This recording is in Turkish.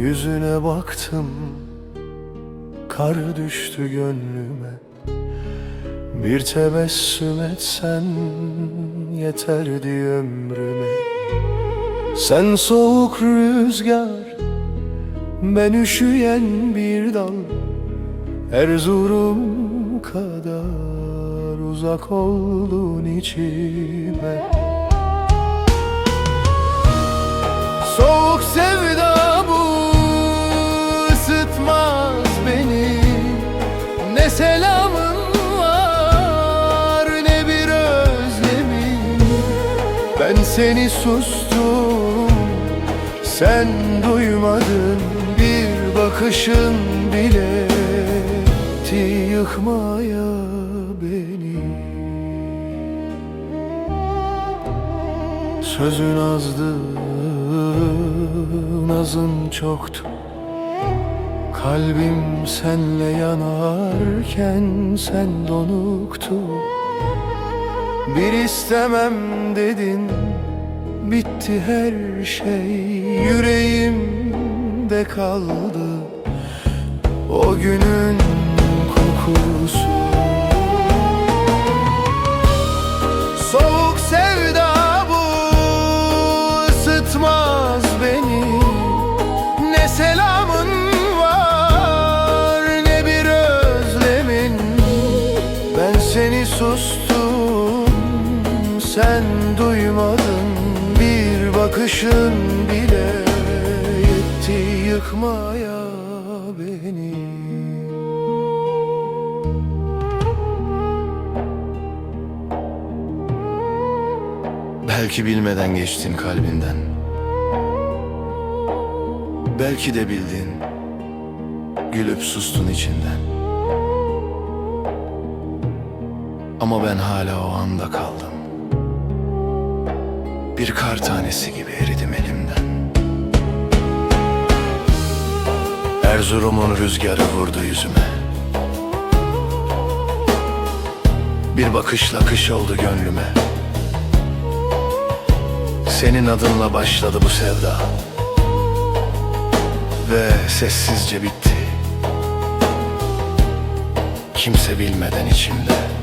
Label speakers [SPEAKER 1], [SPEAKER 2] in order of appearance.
[SPEAKER 1] Yüzüne baktım Kar düştü gönlüme. Bir tebessüm etsen Yeterdi ömrüme. Sen soğuk rüzgar Ben üşüyen bir dal. Erzurum kadar uzak oldun içime Selamın var ne bir özlemin. Ben seni sustum sen duymadın Bir bakışın bile etti yıkmaya beni. Sözün azdı, nazın çoktu Kalbim senle yanarken sen donuktu Bir istemem dedin, bitti her şey. Yüreğimde kaldı o günün kokusu. Soğuk sevda sustum. Sen duymadın Bir bakışın bile yetti yıkmaya beni. Belki bilmeden geçtin kalbinden. Belki de bildin Gülüp sustun içinden Ama ben hala o anda kaldım. Bir kar tanesi gibi eridim elimden. Erzurum'un rüzgarı vurdu yüzüme. Bir bakışla kış oldu gönlüme. Senin adınla başladı bu sevda. Ve sessizce bitti. Kimse bilmeden içimde